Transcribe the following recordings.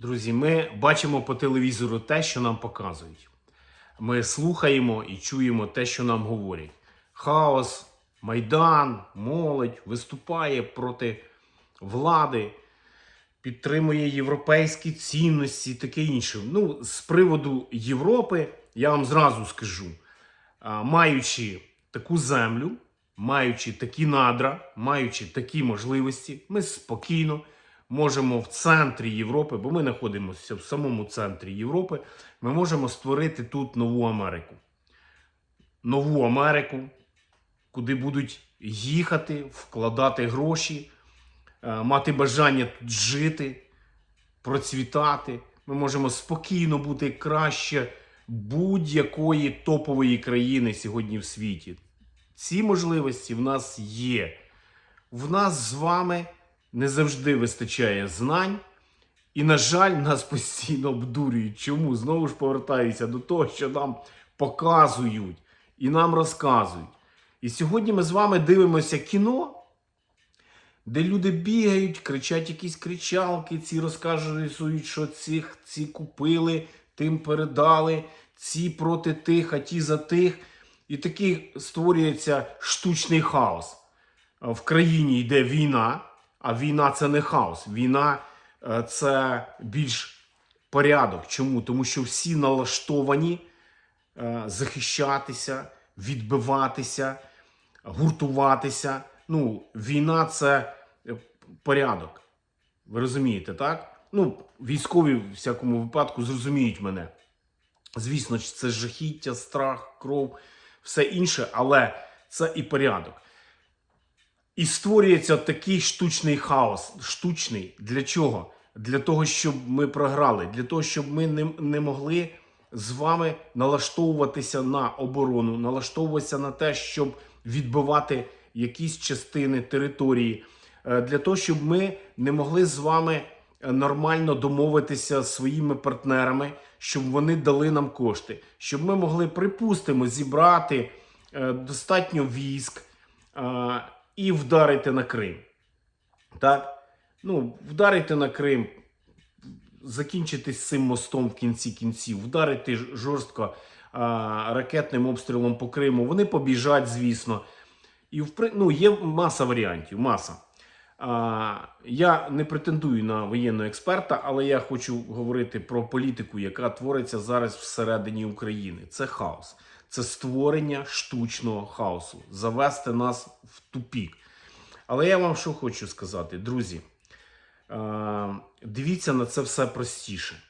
Друзі, ми бачимо по телевізору те, що нам показують. Ми слухаємо і чуємо те, що нам говорять. Хаос, майдан, молодь виступає проти влади, підтримує європейські цінності таке інше. Ну, з приводу Європи, я вам зразу скажу, маючи таку землю, маючи такі надра, маючи такі можливості, ми спокійно можемо в центрі Європи, бо ми знаходимося в самому центрі Європи, ми можемо створити тут нову Америку. Нову Америку, куди будуть їхати, вкладати гроші, е, мати бажання тут жити, процвітати. Ми можемо спокійно бути краще будь-якої топової країни сьогодні в світі. Ці можливості в нас є. В нас з вами не завжди вистачає знань, і, на жаль, нас постійно обдурюють. Чому? Знову ж повертаюся до того, що нам показують і нам розказують. І сьогодні ми з вами дивимося кіно, де люди бігають, кричать якісь кричалки, ці розказують, що цих ці купили, тим передали, ці проти тих, а ті за тих. І такий створюється штучний хаос. В країні йде війна, а війна це не хаос. Війна е, це більш порядок. Чому? Тому що всі налаштовані е, захищатися, відбиватися, гуртуватися. Ну, війна це е, порядок. Ви розумієте, так? Ну, військові в всякому випадку зрозуміють мене. Звісно, це жахіття, страх, кров, все інше, але це і порядок. І створюється такий штучний хаос. Штучний. Для чого? Для того, щоб ми програли, для того, щоб ми не, не могли з вами налаштовуватися на оборону, налаштовуватися на те, щоб відбивати якісь частини території, Е, для того, щоб ми не могли з вами е, нормально домовитися з своїми партнерами, щоб вони дали нам кошти, щоб ми могли, припустимо, зібрати е, достатньо військ і вдарити на Крим. Так? Ну, вдарити на Крим, закінчити з цим мостом в кінці кінців, вдарити жорстко а, ракетним обстрілом по Криму. Вони побіжать, звісно. І впри... ну, є маса варіантів, маса. А, я не претендую на воєнного експерта, але я хочу говорити про політику, яка твориться зараз всередині України. Це хаос, це створення штучного хаосу, завести нас в тупік. Але я вам що хочу сказати, друзі. Е, дивіться на це все простіше.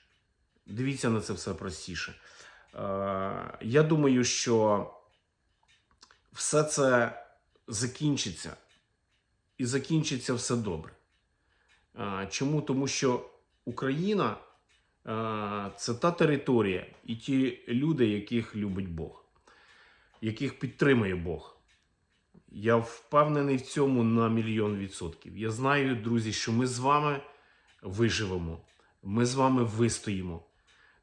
Дивіться на це все простіше. Е, я думаю, що все це закінчиться. І закінчиться все добре. Е, чому? Тому що Україна це та територія і ті люди, яких любить Бог, яких підтримує Бог. Я впевнений в цьому на мільйон відсотків. Я знаю, друзі, що ми з вами виживемо, ми з вами вистоїмо,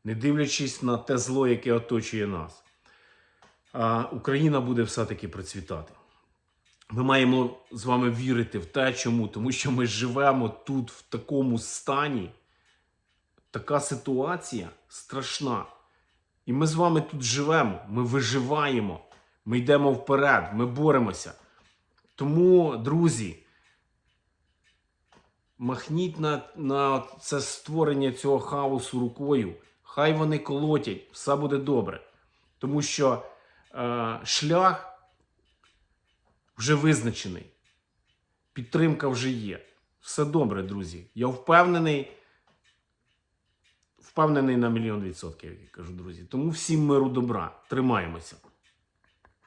не дивлячись на те зло, яке оточує нас. А Україна буде все-таки процвітати. Ми маємо з вами вірити в те, чому? Тому що ми живемо тут в такому стані, така ситуація страшна. І ми з вами тут живемо, ми виживаємо, ми йдемо вперед, ми боремося. Тому, друзі, махніть на, на це створення цього хаосу рукою. Хай вони колотять, все буде добре. Тому що е, шлях вже визначений. Підтримка вже є. Все добре, друзі. Я впевнений. Впевнений на мільйон відсотків, я кажу, друзі. Тому всім миру добра. Тримаємося.